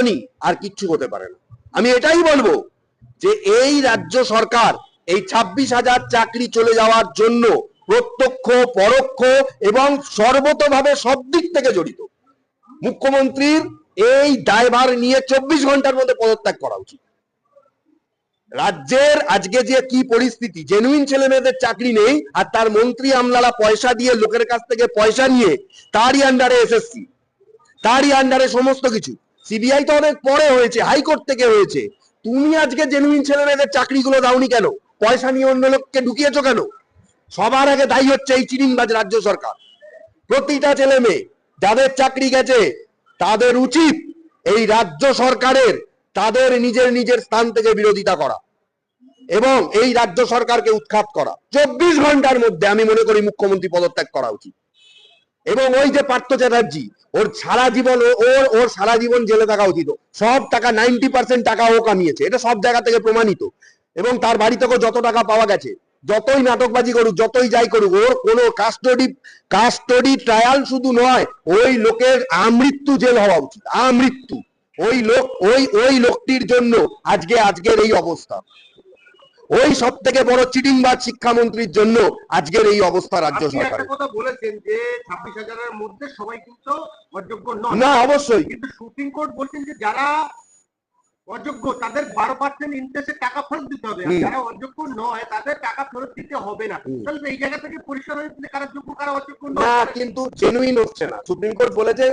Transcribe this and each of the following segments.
পতনই আর কিচ্ছু হতে পারে না। আমি এটাই বলব যে এই রাজ্য সরকার এই ছাব্বিশ হাজার চাকরি চলে যাওয়ার জন্য প্রত্যক্ষ, পরোক্ষ এবং সর্বতভাবে সব দিক থেকে জড়িত। মুখ্যমন্ত্রীর এই দায়ভার নিয়ে চব্বিশ ঘণ্টার মধ্যে পদত্যাগ করা উচিত। রাজ্যের আজকে যে কি পরিস্থিতি জেনুইন ছেলে মেয়েদের চাকরি নেই, আর তার মন্ত্রী আমলারা পয়সা দিয়ে লোকের কাছ থেকে পয়সা নিয়ে তারই আন্ডারে এসএসসি, তারই আন্ডারে সমস্ত কিছু। সিবিআই তো অনেক পরে হয়েছে, হাইকোর্ট থেকে হয়েছে। তুমি আজকে জেনুইন ছেলে মেয়েদের চাকরিগুলো দাওনি কেন? পয়সা নিয়ে অন্য লোককে ঢুকিয়েছো কেন? সবার আগে দায়ী হচ্ছে এই চিরিংবাজ রাজ্য সরকার। প্রতিটা ছেলে মেয়ে যাদের চাকরি গেছে, তাদের উচিত এই রাজ্য সরকারের, তাদের নিজের নিজের স্থান থেকে বিরোধিতা করা এবং এই রাজ্য সরকারকে উৎখাত করা। চব্বিশ ঘণ্টার মধ্যে আমি মনে করি মুখ্যমন্ত্রী পদত্যাগ করা উচিত। এবং ওই যে পার্থ চ্যাটার্জি, ওর সারা জীবন ওর ওর সারা জীবন জেলে থাকা উচিত। সব টাকা নাইনটি পার্সেন্ট টাকা ও কামিয়েছে। এটা সব জায়গা থেকে প্রমাণিত। এবং তার বাড়ি থেকেও যত টাকা পাওয়া গেছে, যতই নাটকবাজি করুক, যতই যাই করুক, ওর কোনো কাস্টডি কাস্টডি ট্রায়াল শুধু নয়, ওই লোকের আমৃত্যু জেল হওয়া উচিত। আমৃত্যু। ওই লোক ওই ওই লোকটির জন্য আজকে আজকের এই অবস্থা। ওই সব থেকে বড় চিটিংবাজ শিক্ষামন্ত্রীর জন্য আজকের এই অবস্থা রাজ্য সরকারের। কথা বলেছেন যে ছাব্বিশ হাজারের মধ্যে সবাই কিন্তু অযোগ্য নন না অবশ্যই। কিন্তু সুপ্রিম কোর্ট বলছেন যে যারা অযোগ্য তাদের বারো পার্সেন্ট ইন্টারেস্টে টাকা ফেরত দিতে হবে। যারা অযোগ্য নয় তাদের টাকা ফেরত দিতে হবে না। তাহলে এই জায়গা থেকে পরিষ্কার হয়ে যাচ্ছে কারা যোগ্য কারা অযোগ্য না কিন্তু জেনুইন হচ্ছে না। সুপ্রিম কোর্ট বলেছে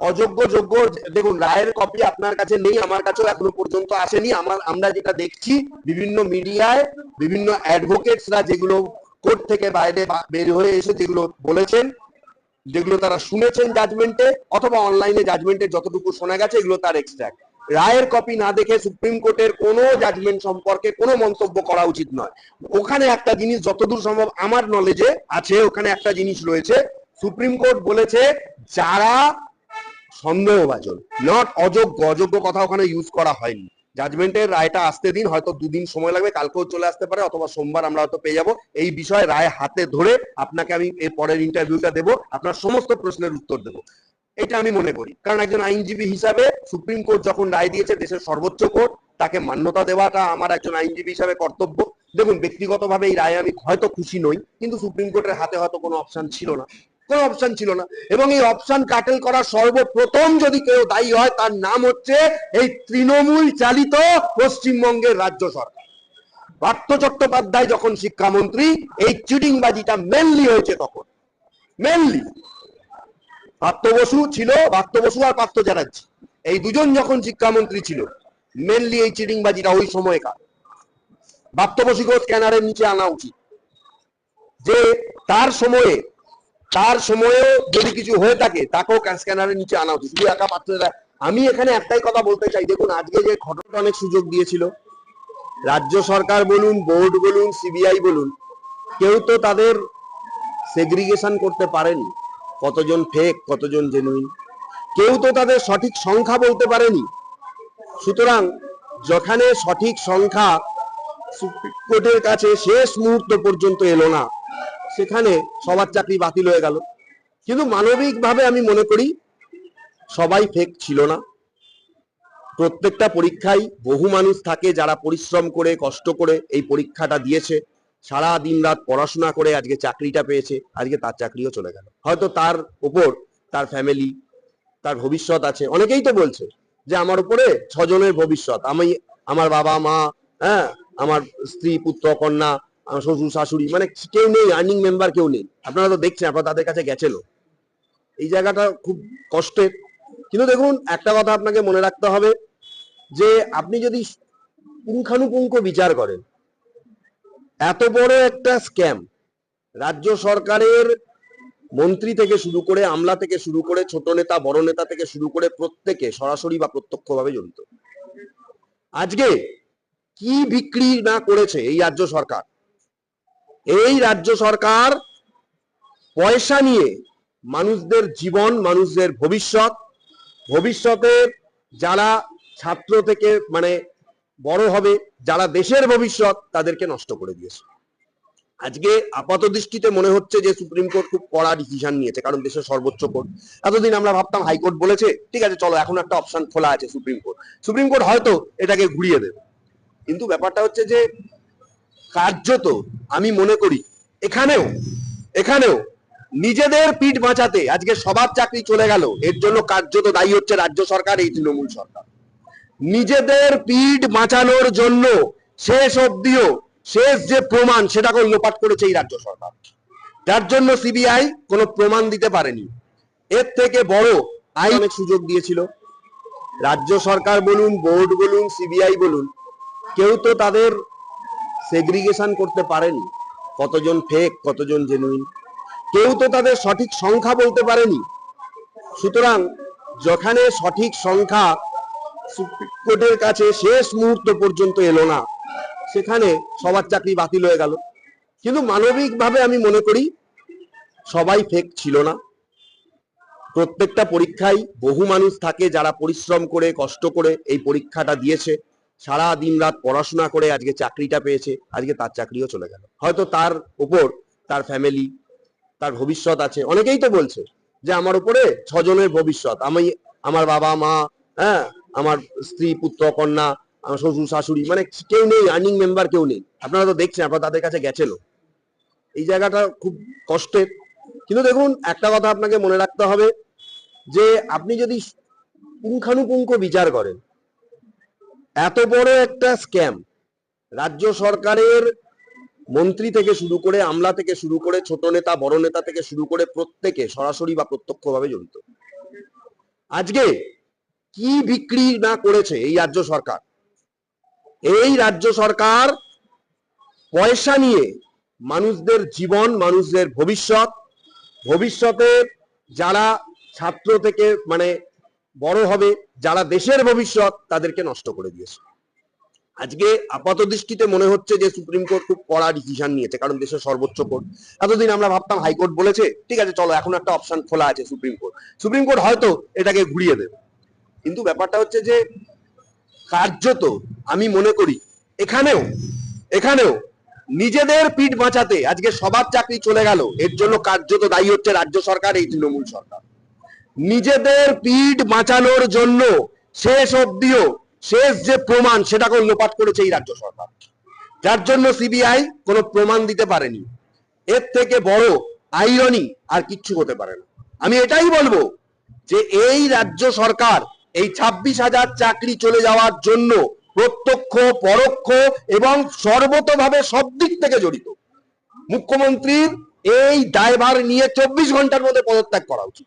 অযোগ্য যোগ্য, দেখুন, রায়ের কপি আপনার কাছে নেই, আমার কাছেও এখনও পর্যন্ত আসেনি। আমার, আমরা যেটা দেখছি, বিভিন্ন মিডিয়ায় বিভিন্ন অ্যাডভোকেটসরা যেগুলো কোর্ট থেকে বাইরে বের হয়ে এসে যেগুলো বলেছেন, যেগুলো তারা শুনেছেন জাজমেন্টে অথবা অনলাইনে জাজমেন্টে যতটুকু শোনা গেছে, এগুলো তার এক্সট্রাক্ট রায়ের কপি না দেখে সুপ্রিম কোর্টের কোনো জাজমেন্ট সম্পর্কে কোনো মন্তব্য করা উচিত নয়। ওখানে একটা জিনিস যতদূর সম্ভব আমার নলেজে আছে, ওখানে একটা জিনিস রয়েছে। সুপ্রিম কোর্ট বলেছে, যারা সন্দেহভাজন। নট অযোগ্য অযোগ্য কথা ওখানে ইউজ করা হয়নি। জাজমেন্টের রায়টা আসতে দিন, হয়তো দুদিন সময় লাগবে, কালকেও চলে আসতে পারে, অথবা সোমবার আমরা হয়তো পেয়ে যাব। এই বিষয়ে রায় হাতে ধরে আপনাকে আমি এর পরের ইন্টারভিউটা দেবো, আপনার সমস্ত প্রশ্নের উত্তর দেবো। এটা আমি মনে করি। কারণ একজন আইনজীবী হিসাবে সুপ্রিম কোর্ট যখন রায় দিয়েছে দেশের সর্বোচ্চ কোর্ট, তাকে মান্যতা দেওয়াটা আমার একজন আইনজীবী হিসাবে কর্তব্য। দেখুন, ব্যক্তিগতভাবে এই রায়ে আমি হয়তো খুশি নই, কিন্তু সুপ্রিম কোর্টের হাতে হয়তো কোনো অপশন ছিল না। কোনো অপশন ছিল না। এবং এই অপশন কাটেল করার সর্বপ্রথম যদি কেউ দায়ী হয়, তার নাম হচ্ছে এই তৃণমূল চালিত পশ্চিমবঙ্গের রাজ্য সরকার। পার্থ চট্টোপাধ্যায় যখন শিক্ষামন্ত্রী, এই চিটিংবাজিটা মেনলি হয়েছে তখন। মেনলি পার্থ বসু ছিল, পার্থ বসু আর পার্থ চ্যাটার্জি। এই দুজন যখন শিক্ষামন্ত্রী ছিল মেনলি এই চিটিংবাজিটা ওই সময়কার। বসুকেও স্ক্যানারের নিচে আনা উচিত। যে তার সময়ে তার সময়ে যদি কিছু হয়ে থাকে, তাকেও স্ক্যানারের নিচে আনা উচিত। শুধু একা পার্থ আমি এখানে একটাই কথা বলতে চাই। দেখুন, আজকে যে ঘটনাটা অনেক সুযোগ দিয়েছিল। রাজ্য সরকার বলুন, বোর্ড বলুন, সিবিআই বলুন, কেউ তো তাদের সেগ্রিগেশন করতে পারেনি। কতজন ফেক কতজন জেনুইন কেউ তো তাদের সঠিক সংখ্যা বলতে পারেনি। সুতরাং, যেখানে সঠিক সংখ্যা সুপ্রিম কোর্টের কাছে শেষ মুহূর্ত পর্যন্ত এলো না সেখানে সবার চাকরি বাতিল হয়ে গেল। কিন্তু মানবিকভাবে আমি মনে করি, সবাই ফেক ছিল না। প্রত্যেকটা পরীক্ষায় বহু মানুষ থাকে যারা পরিশ্রম করে, কষ্ট করে এই পরীক্ষাটা দিয়েছে। সারা দিন রাত পড়াশোনা করে আজকে চাকরিটা পেয়েছে, আজকে তার চাকরিও চলে গেল। হয়তো তার উপর তার ফ্যামিলি তার ভবিষ্যৎ আছে। অনেকেই তো বলছে যে আমার উপরে ছজনের ভবিষ্যৎ। আমি, আমার বাবা মা হ্যাঁ আমার স্ত্রী, পুত্র, কন্যা আমার শ্বশুর, শাশুড়ি মানে কেউ নেই আর্নিং মেম্বার কেউ নেই। আপনারা তো দেখছেন, আপনারা তাদের কাছে গেছিল এই জায়গাটা খুব কষ্টের। কিন্তু দেখুন, একটা কথা আপনাকে মনে রাখতে হবে, যে আপনি যদি পুঙ্খানুপুঙ্খ বিচার করেন, এত বড় একটা স্ক্যাম রাজ্য সরকারের মন্ত্রী থেকে শুরু করে আমলা থেকে শুরু করে ছোট নেতা, বড় নেতা থেকে শুরু করে প্রত্যেকে সরাসরি বা প্রত্যক্ষভাবে জড়িত। আজকে কি বিক্রি না করেছে এই রাজ্য সরকার? এই রাজ্য সরকার পয়সা নিয়ে মানুষদের জীবন, মানুষদের ভবিষ্যৎ, ভবিষ্যতের যারা ছাত্র থেকে মানে বড় হবে, যারা দেশের ভবিষ্যৎ, তাদেরকে নষ্ট করে দিয়েছে। আজকে আপাত দৃষ্টিতে মনে হচ্ছে যে সুপ্রিম কোর্ট খুব কড়া ডিসিশন নিয়েছে, কারণ দেশের সর্বোচ্চ কোর্ট। এতদিন আমরা ভাবতাম হাইকোর্ট বলেছে, ঠিক আছে, চলো, এখন একটা অপশন খোলা আছে সুপ্রিম কোর্ট। সুপ্রিম কোর্ট হয়তো এটাকে ঘুরিয়ে দেবে। কিন্তু ব্যাপারটা হচ্ছে যে কার্যত আমি মনে করি, এখানেও এখানেও নিজেদের পিঠ বাঁচাতে আজকে সবার চাকরি চলে গেল। এর জন্য কার্যত দায়ী হচ্ছে রাজ্য সরকার, এই তৃণমূল সরকার। নিজেদের পিঠ বাঁচানোর জন্য শেষ অব্দিও শেষ যে প্রমাণ সেটাকে লোপাট করেছে এই রাজ্য সরকার। যার জন্য সিবিআই কোনো প্রমাণ দিতে পারেনি। এর থেকে বড় আইন অনেক সুযোগ দিয়েছিল। রাজ্য সরকার বলুন, বোর্ড বলুন, সিবিআই বলুন, কেউ তো তাদের সেগ্রিগেশন করতে পারেনি। কতজন ফেক কতজন জেনুইন কেউ তো তাদের সঠিক সংখ্যা বলতে পারেনি। সুতরাং যেখানে সঠিক সংখ্যা সুপ্রিম কোর্টের কাছে শেষ মুহূর্ত পর্যন্ত এলো না, সেখানে সবার চাকরি বাতিল হয়ে গেল। কিন্তু মানবিকভাবে আমি মনে করি সবাই ফেক ছিল না। প্রত্যেকটা পরীক্ষায় বহু মানুষ থাকে যারা পরিশ্রম করে, কষ্ট করে এই পরীক্ষাটা দিয়েছে। সারা দিন রাত পড়াশোনা করে আজকে চাকরিটা পেয়েছে, আজকে তার চাকরিও চলে গেল। হয়তো তার উপর তার ফ্যামিলি তার ভবিষ্যৎ আছে। অনেকেই তো বলছে যে আমার উপরে ছজনের ভবিষ্যৎ। আমি, আমার বাবা মা হ্যাঁ আমার স্ত্রী, পুত্র, কন্যা, আমার শ্বশুর, শাশুড়ি মানে কেউ নেই আর্নিং মেম্বার কেউ নেই। আপনারা তো দেখছেন, আপনারা তাদের কাছে গেছেনও। এই জায়গাটা খুব কষ্টের। কিন্তু দেখুন, একটা কথা আপনাকে মনে রাখতে হবে যে আপনি যদি পুঙ্খানুপুঙ্খ বিচার করেন এত বড় একটা স্ক্যাম রাজ্য সরকারের মন্ত্রী থেকে শুরু করে আমলা থেকে শুরু করে ছোট নেতা, বড় নেতা থেকে শুরু করে প্রত্যেকে সরাসরি বা প্রত্যক্ষভাবে জড়িত। আজকে কি বিক্রি না করেছে এই রাজ্য সরকার? এই রাজ্য সরকার পয়সা নিয়ে মানুষদের জীবন, মানুষদের ভবিষ্যৎ, ভবিষ্যতে যারা ছাত্র থেকে মানে বড় হবে যারা দেশের ভবিষ্যৎ তাদেরকে নষ্ট করে দিয়েছে। আজকে আপাত দৃষ্টিতে মনে হচ্ছে যে সুপ্রিম কোর্ট খুব কড়া ডিসিশন নিয়েছে, কারণ দেশের সর্বোচ্চ কোর্ট। এতদিন আমরা ভাবতাম হাইকোর্ট বলেছে, ঠিক আছে, চলো, এখন একটা অপশন খোলা আছে সুপ্রিম কোর্ট। সুপ্রিম কোর্ট হয়তো এটাকে ঘুরিয়ে দেবে। কিন্তু ব্যাপারটা হচ্ছে যে কার্যত আমি মনে করি এখানেও এখানেও নিজেদের পিঠ বাঁচাতে আজকে সবার চাকরি চলে গেল, এর জন্য কার্যত দায়ী হচ্ছে রাজ্য সরকার, এই তৃণমূল সরকার। নিজেদের পিঠ বাঁচানোর জন্য শেষ অব্দিও শেষ যে প্রমাণ সেটাকে লোপাট করেছে এই রাজ্য সরকার। যার জন্য সিবিআই কোনো প্রমাণ দিতে পারেনি। এর থেকে বড় আইরনি আর কিচ্ছু হতে পারে না। আমি এটাই বলব যে এই রাজ্য সরকার এই ছাব্বিশ হাজার চাকরি চলে যাওয়ার জন্য প্রত্যক্ষ, পরোক্ষ এবং সর্বতভাবে সব দিক থেকে জড়িত। মুখ্যমন্ত্রীর এই দায়ভার নিয়ে চব্বিশ ঘণ্টার মধ্যে পদত্যাগ করা উচিত।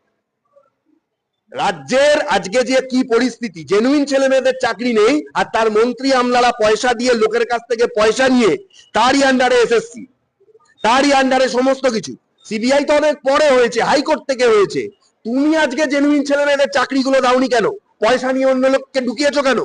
রাজ্যের আজকে যে কি পরিস্থিতি জেনুইন ছেলে মেয়েদের চাকরি নেই, আর তার মন্ত্রী আমলারা পয়সা দিয়ে লোকের কাছ থেকে পয়সা নিয়ে তারই আন্ডারে এসএসসি তারই আন্ডারে সমস্ত কিছু। সিবিআই তো অনেক পরে হয়েছে, হাইকোর্ট থেকে হয়েছে। তুমি আজকে জেনুইন ছেলে মেয়েদের চাকরিগুলো দাওনি কেন? পয়সা নিয়ে অন্য লোককে ঢুকিয়েছো কেন?